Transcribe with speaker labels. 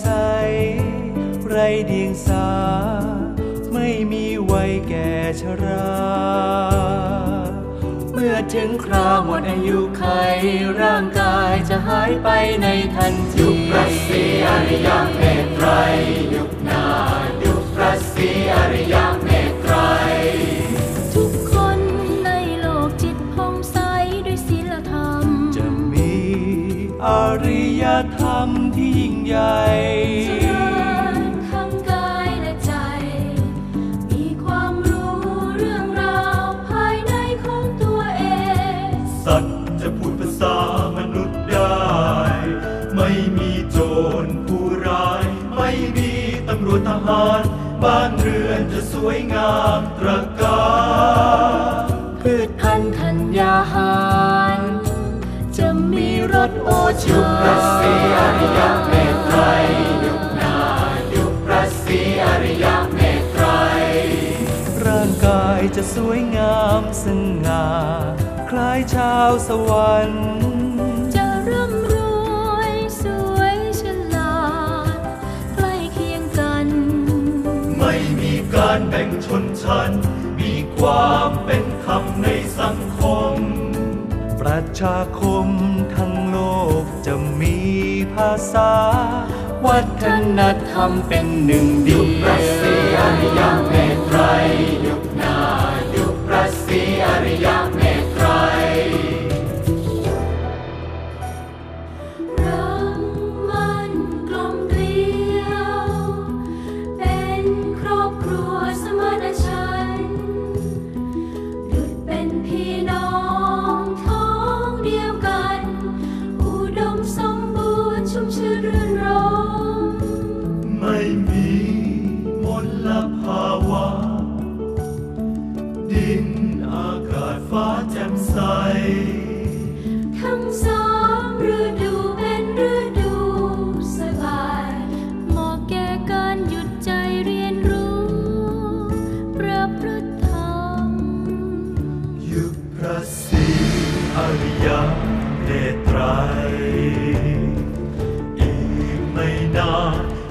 Speaker 1: ใส ไรเดียงสา ไม่มีวัยแก่
Speaker 2: ชรา เมื่อถึงคราวหมดอายุไข ร่างกายจะหายไปในทันที
Speaker 1: ยุครัสเซียอริยเมตไตรยุคนายุครัสเซียอริยเมตไตร
Speaker 3: ทุกคนในโลกจิตพองใสด้วยศีลธรรม
Speaker 2: จะมีอริย รรมที่ยิ่งใหญ่
Speaker 3: เจริญทั้งกายและใจ มีความรู้เรื่องราวภายในของตัวเอง
Speaker 1: สัตว์จะพูดภาษามนุษย์ได้ ไม่มีโจรผู้ร้าย ไม่มีตำรวจทหาร บ้านเรือนจะสวยงามตระการ
Speaker 3: พืชพันธุ์ธัญญาหารจะ มีรสโอชา
Speaker 1: พระศรีอริยเมตไตรยุคนายุคพระศรีอริยเมตไตร
Speaker 2: ร่างกายจะสวยงามสง่าคล้ายชาวสวรรค์
Speaker 3: จะร่ำรวยสวยฉลาดใกล้เคียงกัน
Speaker 1: ไม่มีการแบ่งชนชั้นมีความเป็นธรรมในสังคม
Speaker 2: ประชาคมทั้งโลกจะมีภาษา วัฒนธรรมเป็นหนึ่งเดี
Speaker 1: ยุ
Speaker 2: ย
Speaker 1: คพระศรี
Speaker 2: ว
Speaker 1: อริยเมตไตรยุคนายุคพระศรีอริยเมตไตร
Speaker 3: รักมัน
Speaker 1: ม่มีมลภาวะ ดินอากาศฟ้าแจ่มใส
Speaker 3: ทั้งสามฤดูเป็นฤดูสบายเหมาะแก่การหยุดใจเรียนรู้ประพฤติธรรม
Speaker 1: ยุคพระศรีอริยเมตไตรอีกไม่นานอีกไม่นานอีกไม่นาน